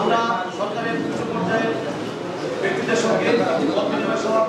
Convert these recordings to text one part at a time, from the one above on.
আমরা সরকারের উচ্চ পর্যায়ের ব্যক্তিদের সঙ্গে মত বিনিময় সভার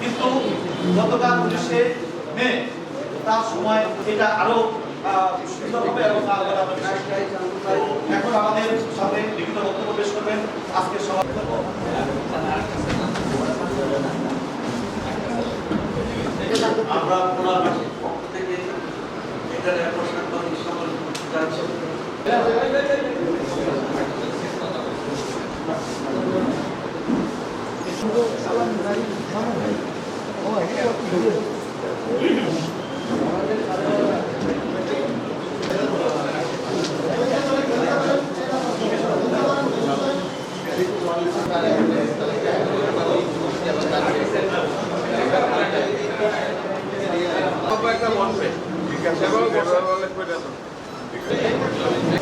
কিন্তু গতকাল উনিশে মে তার সময় এটা আরও করি। তো এখন আমাদের সামনে লিখিত বক্তব্য পেশ করবেন আজকে সভা। আমরা পোলাবাসীর পক্ষ থেকে এখানে করি যাচ্ছে। Gracias.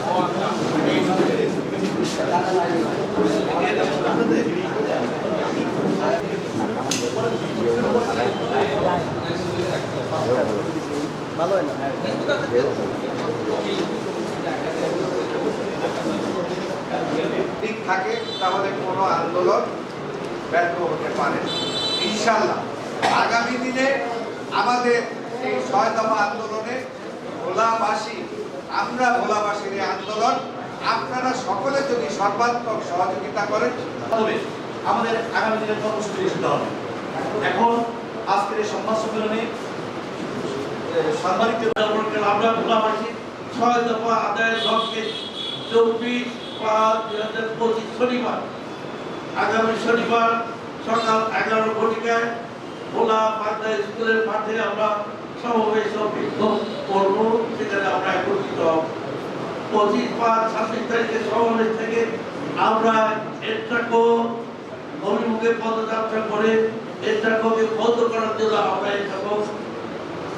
ঠিক থাকে, তাহলে কোনো আন্দোলন ব্যর্থ হতে পারে। ইনশাল্লাহ আগামী দিনে আমাদের এই ছয় দফা আন্দোলনে ভোলাবাসী আমরা ভোলাবাসীর আন্দোলন, আপনারা সকলে যদি সর্বাত্মক সহযোগিতা করেন হবে আমাদের আগামী দিনের কর্মসূচি নিশ্চিত হবে। এখন আজকের এই সংবাদ সম্মেলনে আহ, সাংবাদিকদের আমরা ভোলাবাসী ছয় দফা আদায়ের লক্ষ্যে চব্বিশ পাঁচ দুই হাজার পঁচিশ শনিবার আগামী শনিবার সকাল এগারো ঘটিকায় ভোলা পান্ডা স্কুলের মাঠে আমরা সমাবেশ বিক্ষোভ করব সেখানে আমরা একত্রিত পঁচিশ পাঁচ ছাব্বিশ তারিখের সমাবেশ থেকে আমরা এট্রাকো অভিমুখে পদযাত্রা করে এট্রাকোকে বন্ধ করার জন্য আমরা এট্রাকো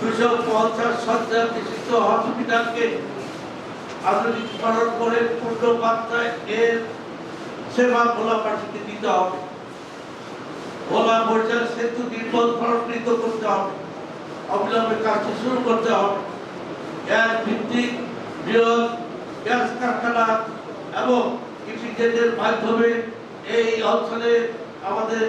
দুশো পঞ্চাশ শয্যা বিশিষ্ট হসপিটালকে আধুনিকীকরণ করে পূর্ণ মাত্রায় এর সেবা ভোলাবাসীকে দিতে হবে। ভোলা মর্যাদা সেতু নির্মাণ প্রকৃত করতে হবে। অবিলম্বে কাজটি শুরু করতে হবে। গ্যাস ভিত্তিক বৃহৎ গ্যাস কারখানা এবং কৃষিজেদের মাধ্যমে এই অঞ্চলে আমাদের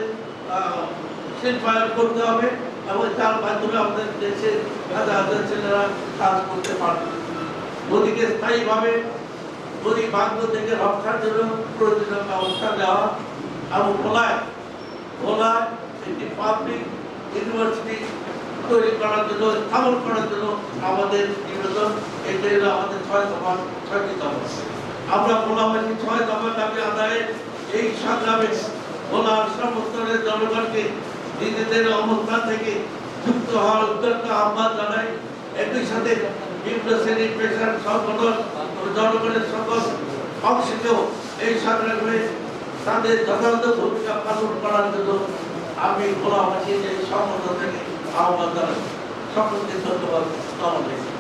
শিল্পায়ন করতে হবে। এবং তার মাধ্যমে আমাদের দেশের হাজার হাজার ছেলেরা কাজ করতে পারবে। নদীকে স্থায়ীভাবে নদী ভাগ্য থেকে রক্ষার জন্য প্রয়োজনীয় ব্যবস্থা দেওয়া এবং ভোলায় ভোলায় একটি পাবলিক ইউনিভার্সিটি তৈরি করার জন্য, স্থাপন করার জন্য আমাদের নিবেদন। এটাই হলো আমাদের ছয় দফা ছয়টি দফা। আমরা ভোলাবাসী ছয় দফা দাবি আদায়ে এই সংগ্রামে ভোলার সমস্তরের জনগণকে নিজেদের অবস্থান থেকে যুক্ত হওয়ার উদ্যোক্ত আহ্বান জানাই। একই সাথে বিভিন্ন শ্রেণির পেশার সংগঠন জনগণের সকল অংশকেও এই সংগ্রামে তাদের যথাযথ ভূমিকা পালন করার জন্য আমি বলা হচ্ছে যে সংগঠন থেকে আহ্বান জানাই। সকলকে ধন্যবাদ নমস্কার